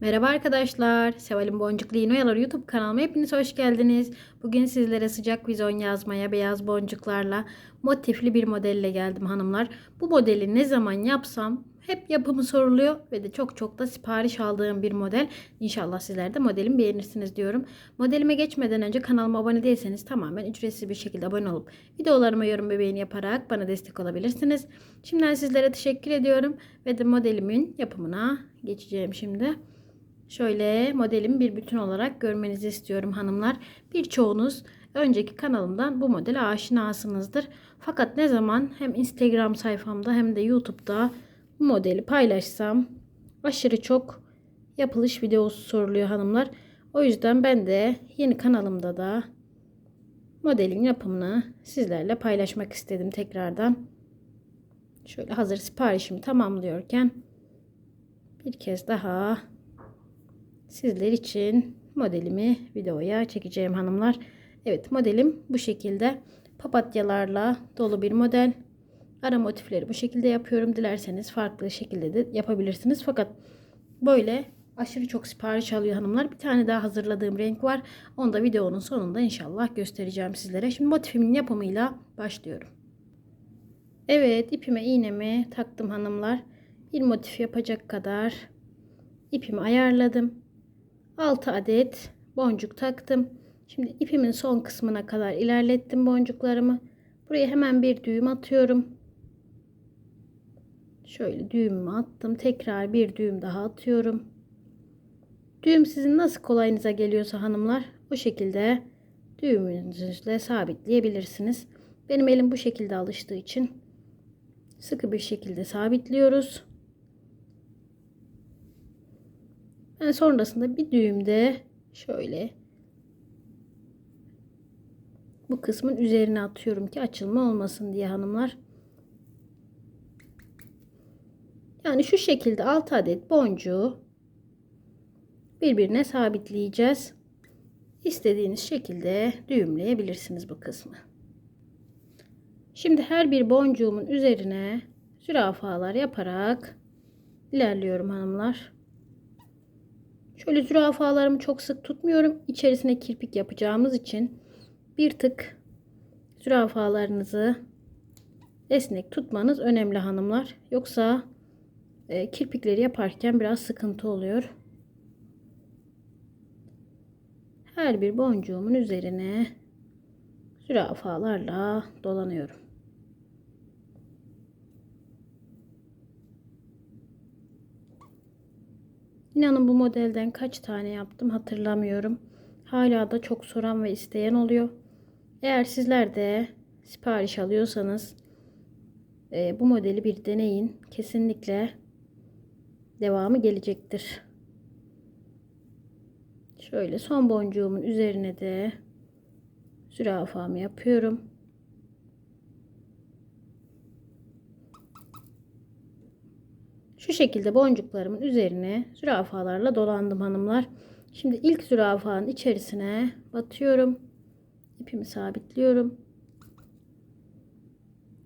Merhaba arkadaşlar. Seval'in Boncuklu İğne Oyaları YouTube kanalıma hepiniz hoş geldiniz. Bugün sizlere sıcak vizon yazmaya beyaz boncuklarla motifli bir modelle geldim hanımlar. Bu modeli ne zaman yapsam hep yapımı soruluyor ve de çok çok da sipariş aldığım bir model. İnşallah sizler de modelimi beğenirsiniz diyorum. Modelime geçmeden önce kanalıma abone değilseniz tamamen ücretsiz bir şekilde abone olup videolarıma yorum ve beğeni yaparak bana destek olabilirsiniz. Şimdiden sizlere teşekkür ediyorum ve de modelimin yapımına geçeceğim şimdi. Şöyle modelimi bir bütün olarak görmenizi istiyorum hanımlar. Birçoğunuz önceki kanalımdan bu modele aşinasınızdır. Fakat ne zaman hem Instagram sayfamda hem de YouTube'da bu modeli paylaşsam aşırı çok yapılış videosu soruluyor hanımlar. O yüzden ben de yeni kanalımda da modelin yapımını sizlerle paylaşmak istedim tekrardan. Şöyle hazır siparişimi tamamlıyorken bir kez daha sizler için modelimi videoya çekeceğim hanımlar. Evet modelim bu şekilde papatyalarla dolu bir model. Ara motifleri bu şekilde yapıyorum. Dilerseniz farklı şekilde de yapabilirsiniz. Fakat böyle aşırı çok sipariş alıyor hanımlar. Bir tane daha hazırladığım renk var. Onu da videonun sonunda inşallah göstereceğim sizlere. Şimdi motifimin yapımıyla başlıyorum. Evet ipime iğnemi taktım hanımlar. Bir motif yapacak kadar ipimi ayarladım. 6 adet boncuk taktım. Şimdi ipimin son kısmına kadar ilerlettim boncuklarımı. Buraya hemen bir düğüm atıyorum. Şöyle düğümümü attım. Tekrar bir düğüm daha atıyorum. Düğüm sizin nasıl kolayınıza geliyorsa hanımlar bu şekilde düğümünüzle sabitleyebilirsiniz. Benim elim bu şekilde alıştığı için sıkı bir şekilde sabitliyoruz. Ben sonrasında bir düğümde şöyle bu kısmın üzerine atıyorum ki açılma olmasın diye hanımlar. Yani şu şekilde 6 adet boncuğu birbirine sabitleyeceğiz. İstediğiniz şekilde düğümleyebilirsiniz bu kısmı. Şimdi her bir boncuğumun üzerine zürafalar yaparak ilerliyorum hanımlar. Şöyle zürafalarımı çok sık tutmuyorum. İçerisine kirpik yapacağımız için bir tık zürafalarınızı esnek tutmanız önemli hanımlar. Yoksa e, kirpikleri yaparken biraz sıkıntı oluyor. Her bir boncuğumun üzerine zürafalarla dolanıyorum. İnanın bu modelden kaç tane yaptım hatırlamıyorum. Hala da çok soran ve isteyen oluyor. Eğer sizler de sipariş alıyorsanız e, bu modeli bir deneyin. Kesinlikle devamı gelecektir. Şöyle son boncuğumun üzerine de zürafamı yapıyorum. Şu şekilde boncuklarımın üzerine zürafalarla dolandım hanımlar. Şimdi ilk zürafanın içerisine batıyorum. İpimi sabitliyorum.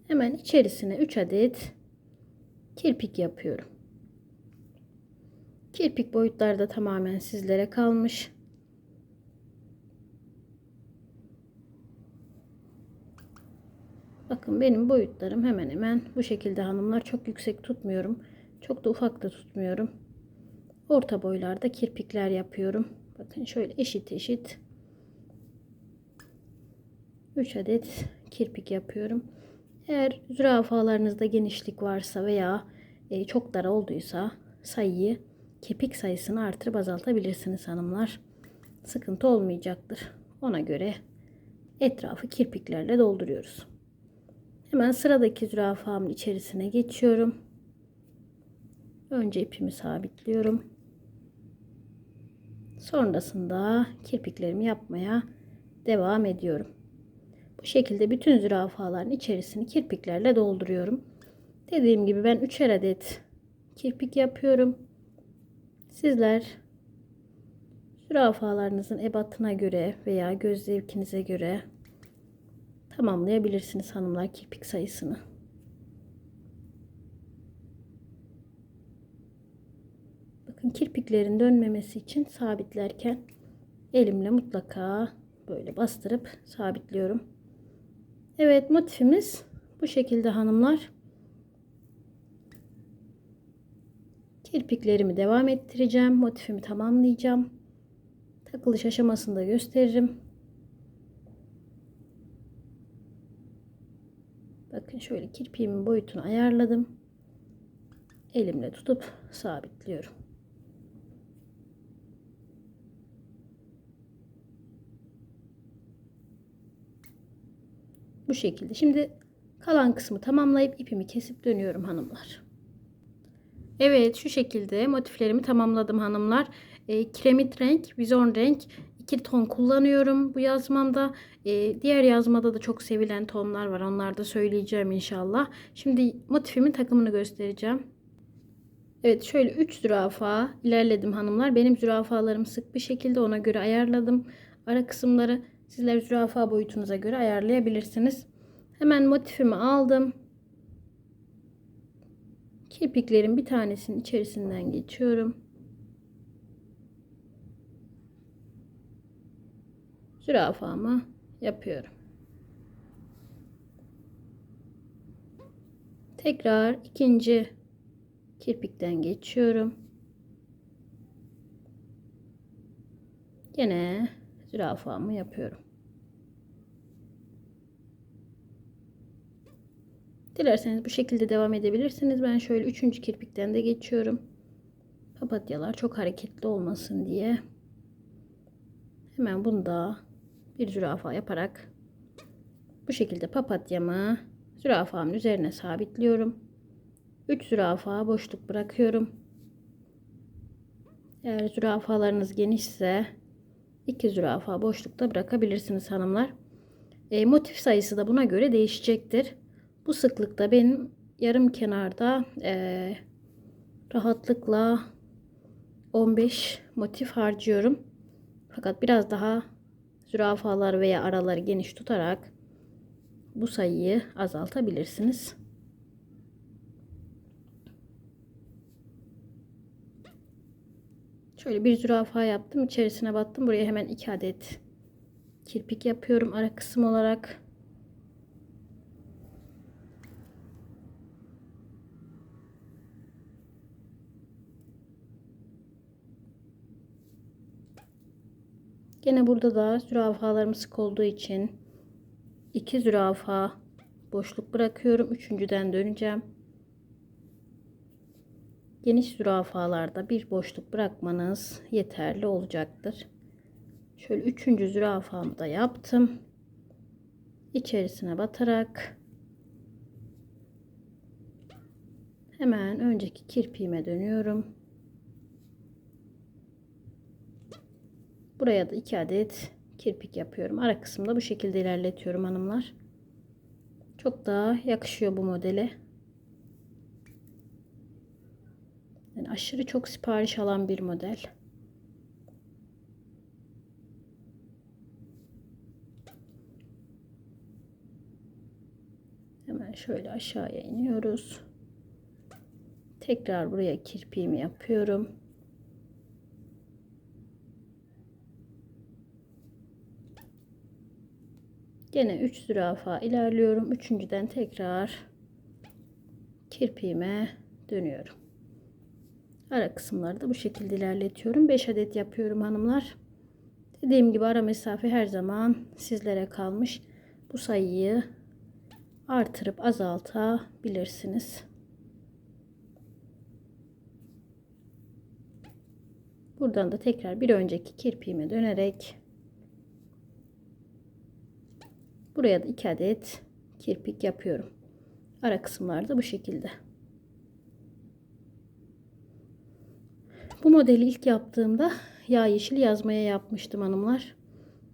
Hemen içerisine 3 adet kirpik yapıyorum. Kirpik boyutları da tamamen sizlere kalmış. Bakın benim boyutlarım hemen hemen bu şekilde hanımlar. Çok yüksek tutmuyorum. Çok da ufak da tutmuyorum. Orta boylarda kirpikler yapıyorum. Bakın şöyle eşit eşit 3 adet kirpik yapıyorum. Eğer zürafalarınızda genişlik varsa veya e, çok dar olduysa sayıyı kepik sayısını artırıp azaltabilirsiniz hanımlar. Sıkıntı olmayacaktır. Ona göre etrafı kirpiklerle dolduruyoruz. Hemen sıradaki zürafamın içerisine geçiyorum. Önce ipimi sabitliyorum. Sonrasında kirpiklerimi yapmaya devam ediyorum. Bu şekilde bütün zürafaların içerisini kirpiklerle dolduruyorum. Dediğim gibi ben 3'er adet kirpik yapıyorum. Sizler zürafalarınızın ebatına göre veya göz zevkinize göre tamamlayabilirsiniz hanımlar kirpik sayısını. Bakın kirpiklerin dönmemesi için sabitlerken elimle mutlaka böyle bastırıp sabitliyorum. Evet motifimiz bu şekilde hanımlar. Kirpiklerimi devam ettireceğim. Motifimi tamamlayacağım. Takılış aşamasında gösteririm. Bakın şöyle kirpiğimin boyutunu ayarladım. Elimle tutup sabitliyorum. Bu şekilde. Şimdi kalan kısmı tamamlayıp ipimi kesip dönüyorum hanımlar. Evet şu şekilde motiflerimi tamamladım hanımlar. E, kiremit renk, vizon renk iki ton kullanıyorum bu yazmamda. E, diğer yazmada da çok sevilen tonlar var. Onları da söyleyeceğim inşallah. Şimdi motifimin takımını göstereceğim. Evet şöyle 3 zürafa ilerledim hanımlar. Benim zürafalarım sık bir şekilde ona göre ayarladım. Ara kısımları sizler zürafa boyutunuza göre ayarlayabilirsiniz. Hemen motifimi aldım. Kirpiklerin bir tanesinin içerisinden geçiyorum. Zürafamı yapıyorum. Tekrar ikinci kirpikten geçiyorum. Yine zürafamı yapıyorum. Dilerseniz bu şekilde devam edebilirsiniz. Ben şöyle üçüncü kirpikten de geçiyorum. Papatyalar çok hareketli olmasın diye. Hemen bunu da bir zürafa yaparak bu şekilde papatyamı zürafamın üzerine sabitliyorum. 3 zürafa boşluk bırakıyorum. Eğer zürafalarınız genişse 2 zürafa boşlukta bırakabilirsiniz hanımlar. E, motif sayısı da buna göre değişecektir. Bu sıklıkta benim yarım kenarda e, rahatlıkla 15 motif harcıyorum. Fakat biraz daha zürafalar veya araları geniş tutarak bu sayıyı azaltabilirsiniz. Şöyle bir zürafa yaptım. içerisine battım. Buraya hemen iki adet kirpik yapıyorum ara kısım olarak. Gene burada da zürafalarım sık olduğu için iki zürafa boşluk bırakıyorum. Üçüncüden döneceğim. Geniş zürafalarda bir boşluk bırakmanız yeterli olacaktır. Şöyle üçüncü zürafamı da yaptım. İçerisine batarak hemen önceki kirpiğime dönüyorum. Buraya da iki adet kirpik yapıyorum. Ara kısımda bu şekilde ilerletiyorum hanımlar. Çok daha yakışıyor bu modele. Yani aşırı çok sipariş alan bir model. Hemen şöyle aşağıya iniyoruz. Tekrar buraya kirpiğimi yapıyorum. Gene 3 zürafa ilerliyorum. Üçüncüden tekrar kirpiğime dönüyorum. Ara kısımları da bu şekilde ilerletiyorum. 5 adet yapıyorum hanımlar. Dediğim gibi ara mesafe her zaman sizlere kalmış. Bu sayıyı artırıp azaltabilirsiniz. Buradan da tekrar bir önceki kirpiğime dönerek buraya da 2 adet kirpik yapıyorum. Ara kısımlarda bu şekilde. Bu modeli ilk yaptığımda yağ yeşil yazmaya yapmıştım hanımlar.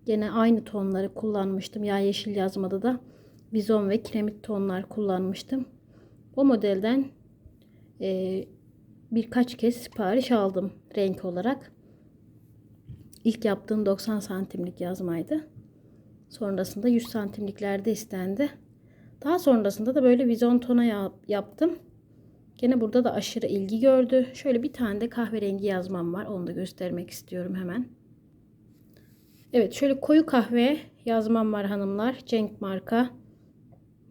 Gene aynı tonları kullanmıştım. Yağ yeşil yazmada da vizon ve kiremit tonlar kullanmıştım. O modelden e, birkaç kez sipariş aldım renk olarak. İlk yaptığım 90 santimlik yazmaydı. Sonrasında 100 santimliklerde istendi. Daha sonrasında da böyle vizon tona yaptım. Gene burada da aşırı ilgi gördü. Şöyle bir tane de kahverengi yazmam var. Onu da göstermek istiyorum hemen. Evet şöyle koyu kahve yazmam var hanımlar. Cenk marka.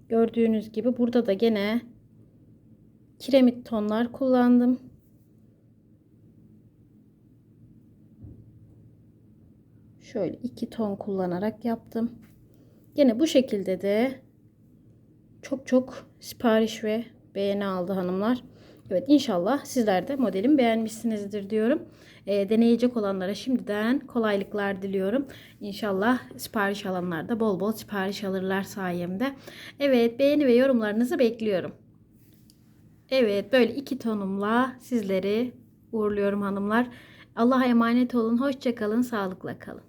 Gördüğünüz gibi burada da gene kiremit tonlar kullandım. Şöyle iki ton kullanarak yaptım. Gene bu şekilde de çok çok sipariş ve beğeni aldı hanımlar. Evet inşallah sizler de modelimi beğenmişsinizdir diyorum. E, deneyecek olanlara şimdiden kolaylıklar diliyorum. İnşallah sipariş alanlar da bol bol sipariş alırlar sayemde. Evet beğeni ve yorumlarınızı bekliyorum. Evet böyle iki tonumla sizleri uğurluyorum hanımlar. Allah'a emanet olun. Hoşçakalın. Sağlıkla kalın.